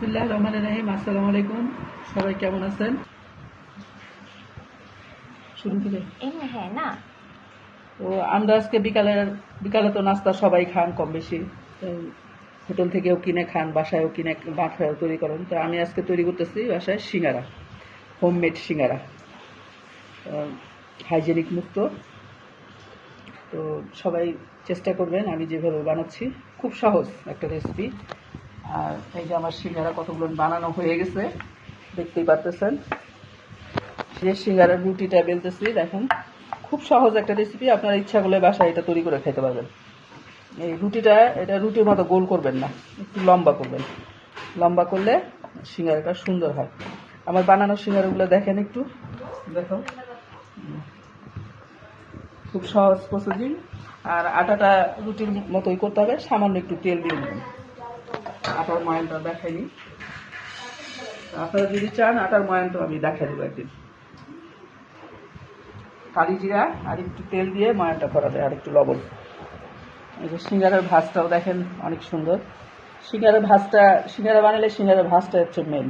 বিসমুল্লাহ রহমান রাহিম আসসালামু আলাইকুম। সবাই কেমন আছেন? শুরু থেকে? হ্যাঁ না। তো আমরা আজকে বিকালে বিকালে তো নাস্তা সবাই খান কম বেশি হোটেল থেকেও কিনে খান বাসায়ও কিনে বাসায়ও তৈরি করেন। তো আমি আজকে তৈরি করতেছি বাসায় সিঙ্গারা হোমমেড সিঙ্গারা। হাইজেনিক মুক্ত। তো সবাই চেষ্টা করবেন আমি যেভাবে বানাচ্ছি খুব সহজ একটা রেসিপি। আর এই যে আমার সিঙ্গারা কতগুলো বানানো হয়ে গেছে, দেখতেই পারতেছেন। যে সিঙ্গারার রুটিটা বেলতেছি, দেখেন। খুব সহজ একটা রেসিপি আপনার ইচ্ছা করলে বাসায় এটা তৈরি করে খেতে পারবেন। এই রুটিটা, এটা রুটির মতো গোল করবেন না, একটু লম্বা করবেন। লম্বা করলে সিঙ্গারাটা সুন্দর হয়। আমার বানানো সিঙ্গারাগুলো দেখেন একটু। দেখো। খুব সহজ প্রসেসিং আর আটাটা রুটির মতোই করতে হবে, সামান্য একটু তেল দিয়ে দেবেন। আটার ময়ানটা দেখাইনি আপনারা যদি চান, আটার ময়নটা আমি দেখাই দেবো একদিন। কালি জিরা আর একটু তেল দিয়ে ময়নটা করা যায়, আর একটু লবণ। এই যে সিঙ্গারের ভাজটাও দেখেন অনেক সুন্দর। সিঙ্গারের ভাজটা, সিঙ্গারা বানালে সিঙ্গারের ভাজটা হচ্ছে মেন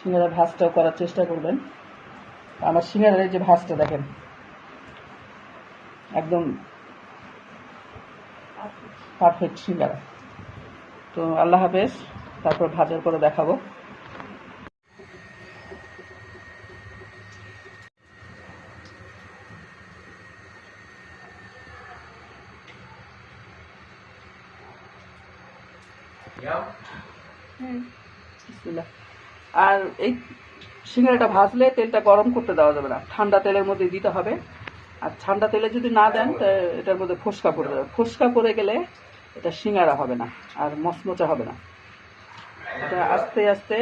সিঙ্গারের ভাজটাও করার চেষ্টা করবেন। আমার সিঙ্গারের যে ভাজটা দেখেন, একদম পারফেক্ট সিঙ্গারা। তো আল্লাহ হাফেজ তারপর ভাজার পরে দেখাবো। আর এই সিঙ্গারাটা ভাজলে তেলটা গরম করতে দেওয়া যাবে না। ঠান্ডা তেলের মধ্যে দিতে হবে। আর ঠান্ডা তেলে যদি না দেন এটার মধ্যে ফোসকা পড়ে যাবে। ফোসকা পড়ে গেলে এটা সিঙ্গারা হবে না, আর মচমচা হবে না। এটা আস্তে আস্তে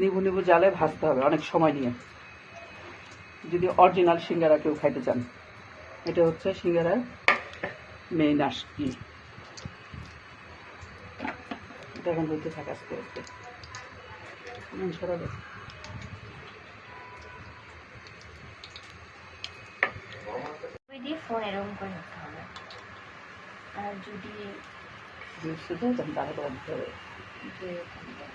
নিবু নিবু জালে ভাজতে হবে অনেক সময় নিয়ে। যদি অরিজিনাল সিঙ্গারা কেউ খাইতে চান, এটা হচ্ছে সিঙ্গারার মেইন আস কি এখন থাকে আস্তে আস্তে। করে নিতে হবে। আর যদি বুঝতে তো তখন তারা করে দিতে হবে।